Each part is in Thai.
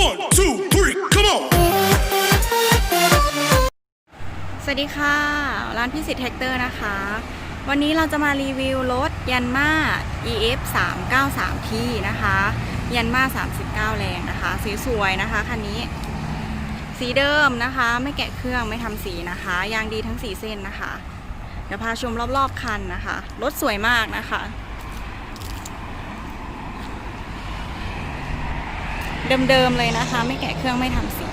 One, two, three, come on! สวัสดีค่ะ ร้านพิสิทธิ์แท็กเตอร์นะคะ วันนี้เราจะมารีวิวรถยันมา EF 393 t นะคะ ยันมา 39 แรงนะคะสีสวยนะคะคันนี้ สีเดิมนะคะ ไม่แกะเครื่องไม่ทำสีนะคะ ยางดีทั้ง4เส้นนะคะ เดี๋ยวพาชมรอบๆคันนะคะ รถสวยมากนะคะ เดิมๆเลยนะคะ ไม่แกะเครื่องไม่ทำสี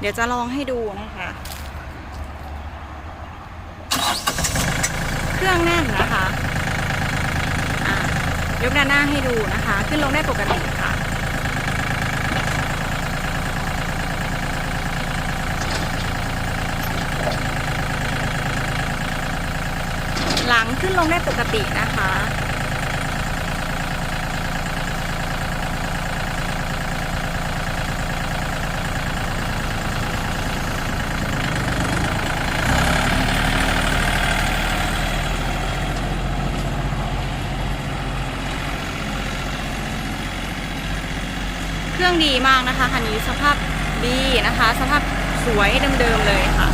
เดี๋ยวจะลองให้ดูนะคะ เครื่องแน่นนะคะอะ ยกด้านหน้าให้ดูนะคะ ขึ้นลงได้ปกติค่ะ หลังขึ้นลงได้ปกตินะคะ เครื่องดีมากนะคะคันนี้สภาพดีนะคะ สภาพสวยเดิมๆเลยค่ะ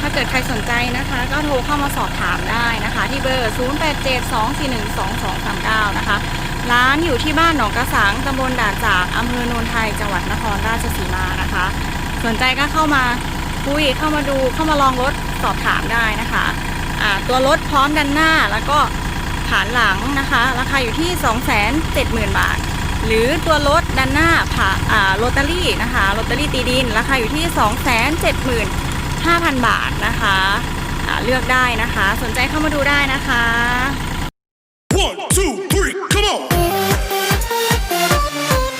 ถ้าเกิดใครสนใจนะคะ ก็โทรเข้ามาสอบถามได้นะคะ ที่เบอร์ 0872412239 นะคะ ร้านอยู่ที่บ้านหนองกระสังตำบลด่านจากอำเภอโนนไทยจังหวัดนครราชสีมานะคะ สนใจก็เข้ามาคุยเข้ามาดูเข้ามาลองรถสอบถามได้นะคะตัวรถพร้อมดันหน้าแล้วก็ ฐานหลังนะคะ ราคาอยู่ที่ 270,000 บาท หรือตัวรถด้านหน้าผ่าโรตารี่นะคะโรตารี่ตีดิน ราคาอยู่ที่ 275,000 บาทนะคะะเลือกได้นะคะ สนใจเข้ามาดูได้นะคะ One, two.